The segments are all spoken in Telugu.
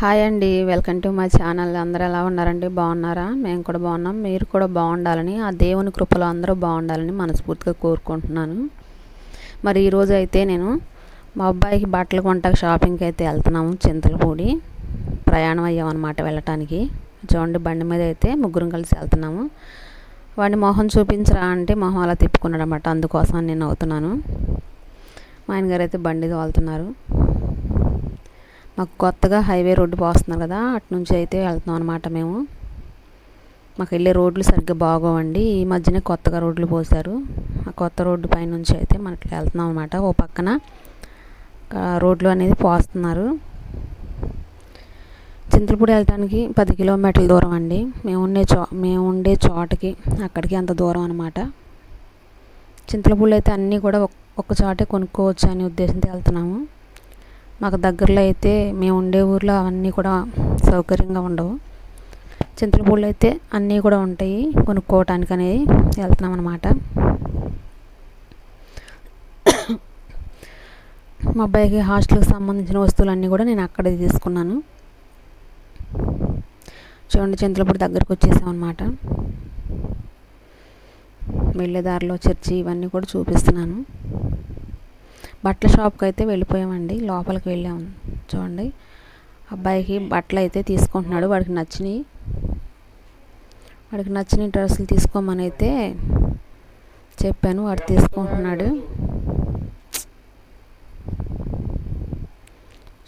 హాయ్ అండి వెల్కమ్ టు మై ఛానల్. అందరూ ఎలా ఉన్నారండి? బాగున్నారా? మేము కూడా బాగున్నాం. మీరు కూడా బాగుండాలని ఆ దేవుని కృపలో అందరూ బాగుండాలని మనస్ఫూర్తిగా కోరుకుంటున్నాను. మరి ఈరోజు అయితే నేను మా అబ్బాయికి బట్టలు కొంటాక షాపింగ్కి అయితే వెళ్తున్నాము చింతలపూడి. ప్రయాణం అయ్యామన్నమాట వెళ్ళటానికి. చూడండి బండి మీద అయితే ముగ్గురం కలిసి వెళ్తున్నాము. వాడిని మొహం చూపించరా అంటే మొహం అలా తిప్పుకున్నాడు అనమాట అందుకోసం నేను అవుతున్నాను. మా ఆయన గారు అయితే బండి తోలుతున్నారు. మాకు కొత్తగా హైవే రోడ్డు పోస్తున్నారు కదా అటు నుంచి అయితే వెళ్తున్నాం అనమాట మేము. మాకు వెళ్ళే రోడ్లు సరిగ్గా బాగోవండి. ఈ మధ్యనే కొత్తగా రోడ్లు పోసారు ఆ కొత్త రోడ్డు పైన నుంచి అయితే మనకి వెళ్తున్నాం అనమాట ఓ పక్కన రోడ్లు అనేది పోస్తున్నారు. చింతలపూడి వెళ్ళటానికి పది కిలోమీటర్ల దూరం అండి. మేము ఉండే చో మేము ఉండే చోటకి అక్కడికి అంత దూరం అనమాట చింతలపూడి అయితే అన్నీ కూడా ఒక్క చోటే కొనుక్కోవచ్చు అనే ఉద్దేశంతో వెళ్తున్నాము. మాకు దగ్గరలో అయితే మేము ఉండే ఊర్లో అవన్నీ కూడా సౌకర్యంగా ఉండవు. చింతలపూడిలో అయితే అన్నీ కూడా ఉంటాయి. కొనుక్కోవటానికి అనేది వెళ్తున్నాం అనమాట మా అబ్బాయికి హాస్టల్కి సంబంధించిన వస్తువులన్నీ కూడా నేను అక్కడే తీసుకున్నాను. చూడండి చింతలపూడి దగ్గరకు వచ్చేసామన్నమాట వెళ్ళే దారిలో చర్చి ఇవన్నీ కూడా చూపిస్తున్నాను. బట్టల షాప్కి అయితే వెళ్ళిపోయామండి. లోపలికి వెళ్ళాము చూడండి. అబ్బాయికి బట్టలు అయితే తీసుకుంటున్నాడు. వాడికి నచ్చినాయి. వాడికి నచ్చిన డ్రెస్సులు తీసుకోమని అయితే చెప్పాను. వాడు తీసుకుంటున్నాడు.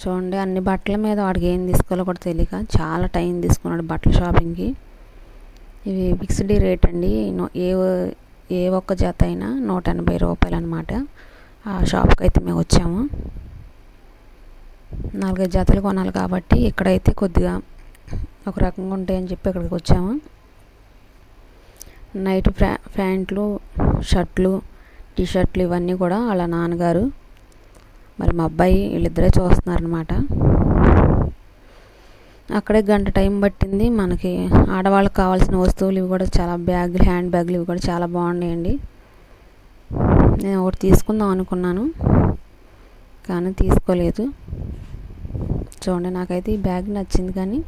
చూడండి అన్ని బట్టల మీద వాడికి ఏం తీసుకోవాలో కూడా తెలియక చాలా టైం తీసుకున్నాడు బట్టల షాపింగ్కి. ఇవి ఫిక్స్డ్ రేట్ అండి. ఏ ఏ ఒక్క జత అయినా నూట ఎనభై రూపాయలు అనమాట ఆ షాప్కి అయితే మేము వచ్చాము. నాలుగైదు జతలు కొనాలి కాబట్టి ఇక్కడైతే కొద్దిగా ఒక రకంగా ఉంటాయని చెప్పి ఇక్కడికి వచ్చాము. నైట్ ఫ్యా ప్యాంట్లు షర్ట్లు టీ షర్ట్లు ఇవన్నీ కూడా వాళ్ళ నాన్నగారు మరి మా అబ్బాయి వీళ్ళిద్దరే చూస్తున్నారనమాట అక్కడే గంట టైం పట్టింది. మనకి ఆడవాళ్ళకి కావాల్సిన వస్తువులు ఇవి కూడా చాలా బ్యాగులు హ్యాండ్ బ్యాగులు ఇవి కూడా చాలా బాగున్నాయండి. నేను ఒకటి తీసుకుందాం అనుకున్నాను కానీ తీసుకోలేదు. చూడండి నాకైతే ఈ బ్యాగ్ నచ్చింది కానీ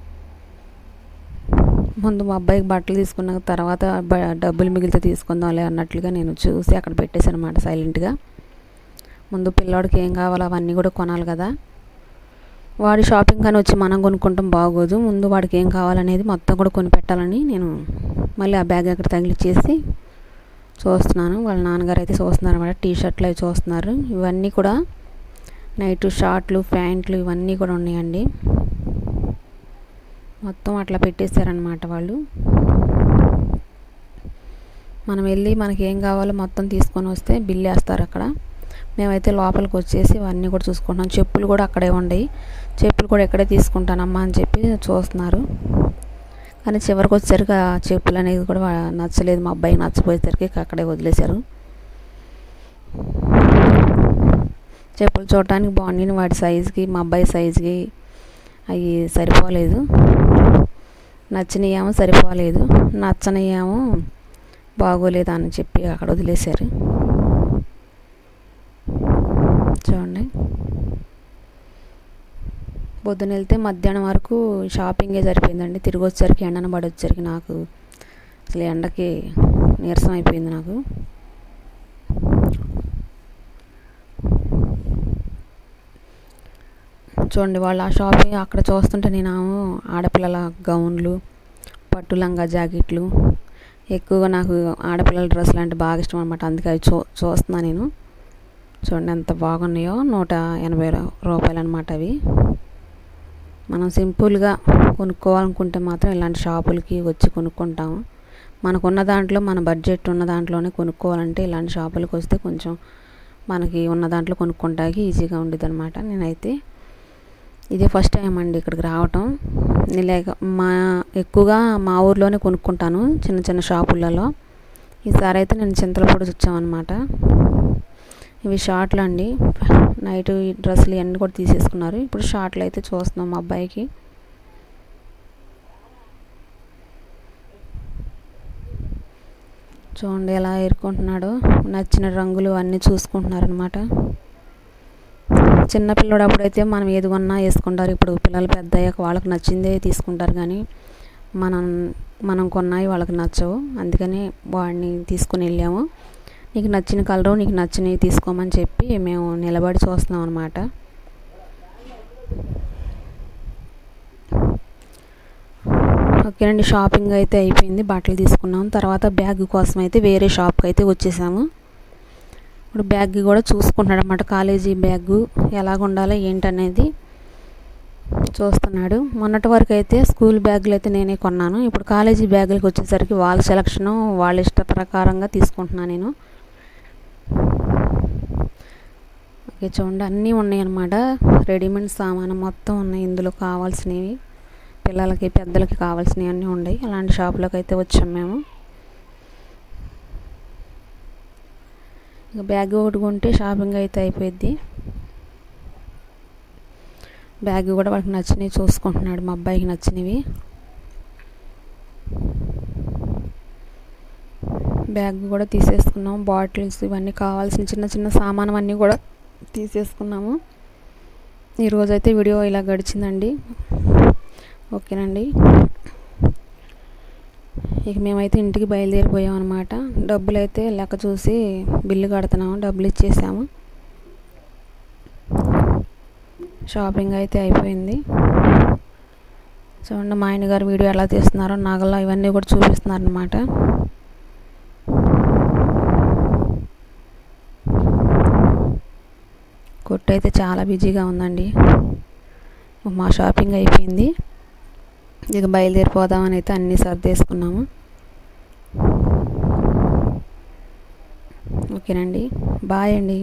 ముందు మా అబ్బాయికి బట్టలు తీసుకున్న తర్వాత డబ్బులు మిగిలితే తీసుకుందాంలే అన్నట్లుగా నేను చూసి అక్కడ పెట్టేశాను అనమాట సైలెంట్గా. ముందు పిల్లోడికి ఏం కావాలో అవన్నీ కూడా కొనాలి కదా. వాడి షాపింగ్ కానీ వచ్చి మనం కొనుక్కుంటాం బాగోదు. ముందు వాడికి ఏం కావాలనేది మొత్తం కూడా కొని పెట్టాలని నేను మళ్ళీ ఆ బ్యాగ్ అక్కడ తగిలిచ్చేసి చూస్తున్నాను. వాళ్ళ నాన్నగారు అయితే చూస్తున్నారు అనమాట టీ షర్ట్లు అవి చూస్తున్నారు. ఇవన్నీ కూడా నైట్ షార్ట్లు ప్యాంట్లు ఇవన్నీ కూడా ఉన్నాయండి. మొత్తం అట్లా పెట్టేశారనమాట వాళ్ళు. మనం వెళ్ళి మనకి ఏం కావాలో మొత్తం తీసుకొని వస్తే బిల్ వేస్తారు అక్కడ. మేమైతే లోపలికి వచ్చేసి ఇవన్నీ కూడా చూసుకుంటున్నాం. చెప్పులు కూడా అక్కడే ఉండయి చెప్పులు కూడా ఎక్కడే తీసుకుంటానమ్మా అని చెప్పి చూస్తున్నారు. కానీ చివరికి వచ్చేసరికి ఆ చెప్పులు అనేది కూడా నచ్చలేదు. మా అబ్బాయి నచ్చపోయేసరికి అక్కడే వదిలేశారు. చెప్పులు చూడటానికి బాగున్నాయి వాడి సైజుకి మా అబ్బాయి సైజుకి అవి సరిపోలేదు. నచ్చినయేమో సరిపోలేదు. నచ్చనయేమో బాగోలేదు అని చెప్పి అక్కడ వదిలేశారు. చూడండి. పొద్దున వెళ్తే మధ్యాహ్నం వరకు షాపింగే సరిపోయిందండి. తిరిగి వచ్చేసరికి ఎండన పడి నాకు అసలు ఎండకి నీరసం అయిపోయింది నాకు. చూడండి వాళ్ళు ఆ షాపింగ్ అక్కడ చూస్తుంటే నేను ఆడపిల్లల గౌన్లు పట్టు లంగా జాకెట్లు ఎక్కువగా నాకు ఆడపిల్లల డ్రెస్సులు అంటే బాగా ఇష్టం అనమాట అందుకే అవి చూ చూస్తున్నాను నేను. చూడండి ఎంత బాగున్నాయో నూట ఎనభై రూపాయలు అనమాట అవి. మనం సింపుల్గా కొనుక్కోవాలనుకుంటే మాత్రం ఇలాంటి షాపులకి వచ్చి కొనుక్కుంటాము. మనకున్న దాంట్లో మన బడ్జెట్ ఉన్న దాంట్లోనే కొనుక్కోవాలంటే ఇలాంటి షాపులకు వస్తే కొంచెం మనకి ఉన్న దాంట్లో కొనుక్కుంటాకి ఈజీగా ఉండేది అనమాట నేనైతే ఇదే ఫస్ట్ టైం అండి ఇక్కడికి రావటం. లేక మా ఎక్కువగా మా ఊర్లోనే కొనుక్కుంటాను చిన్న చిన్న షాపులలో. ఈసారి అయితే నేను చింతలపూడి వచ్చామన్నమాట. ఇవి షార్ట్లు అండి. నైట్ డ్రెస్సులు ఇవన్నీ కూడా తీసేసుకున్నారు. ఇప్పుడు షార్ట్లు అయితే చూస్తున్నాం మా అబ్బాయికి. చూడండి ఎలా ఏరుకుంటున్నాడో. నచ్చిన రంగులు అన్నీ చూసుకుంటున్నారనమాట చిన్నపిల్లడు అప్పుడైతే మనం ఏది కొన్నా వేసుకుంటారు. ఇప్పుడు పిల్లలు పెద్ద అయ్యాక వాళ్ళకి నచ్చిందే తీసుకుంటారు కానీ మనం మనం కొన్నాయి వాళ్ళకి నచ్చవు. అందుకని వాడిని తీసుకుని వెళ్ళాము. నీకు నచ్చిన కలరు నీకు నచ్చినవి తీసుకోమని చెప్పి మేము నిలబడి చూస్తున్నాం అనమాట ఓకేనండి షాపింగ్ అయితే అయిపోయింది బట్టలు తీసుకున్నాం. తర్వాత బ్యాగ్ కోసం అయితే వేరే షాప్కి అయితే వచ్చేసాము. ఇప్పుడు బ్యాగ్ కూడా చూసుకుంటున్నాడు అనమాట కాలేజీ బ్యాగ్ ఎలాగ ఉండాలో ఏంటనేది చూస్తున్నాడు. మొన్నటి వరకు అయితే స్కూల్ బ్యాగులు అయితే నేనే కొన్నాను. ఇప్పుడు కాలేజీ బ్యాగులకు వచ్చేసరికి వాళ్ళ సెలక్షను వాళ్ళ ఇష్ట ప్రకారంగా తీసుకుంటున్నాను నేను. ఓకే చూడండి. అన్నీ ఉన్నాయి అన్నమాట రెడీమేడ్ సామాను మొత్తం ఉన్నాయి. ఇందులో కావాల్సినవి పిల్లలకి పెద్దలకి కావాల్సినవి అన్నీ ఉన్నాయి. అలాంటి షాప్లోకి అయితే వచ్చాం మేము. ఇక బ్యాగ్ ఒకటి కొంటే షాపింగ్ అయితే అయిపోయింది బ్యాగ్ కూడా వాడికి నచ్చినవి చూసుకుంటున్నాడు. మా అబ్బాయికి నచ్చినవి. బ్యాగ్ కూడా తీసేసుకున్నాం. బాటిల్స్ ఇవన్నీ కావాల్సిన చిన్న చిన్న సామానం అన్నీ కూడా తీసేసుకున్నాము. ఈరోజైతే వీడియో ఇలా గడిచిందండి. ఓకేనండి. ఇక మేమైతే ఇంటికి బయలుదేరిపోయాం అనమాట డబ్బులు అయితే లెక్క చూసి బిల్లు కడుతున్నాము డబ్బులు ఇచ్చేసాము. షాపింగ్ అయితే అయిపోయింది. చూడండి మా ఆయనగారు వీడియో ఎలా తీస్తున్నారో నగల్లో ఇవన్నీ కూడా చూపిస్తున్నారనమాట కొట్టు అయితే చాలా బిజీగా ఉందండి. మా షాపింగ్ అయిపోయింది. ఇక బయలుదేరిపోదామని అయితే అన్నీ సర్దేసుకున్నాము. ఓకేనండి. బాయ్ అండి.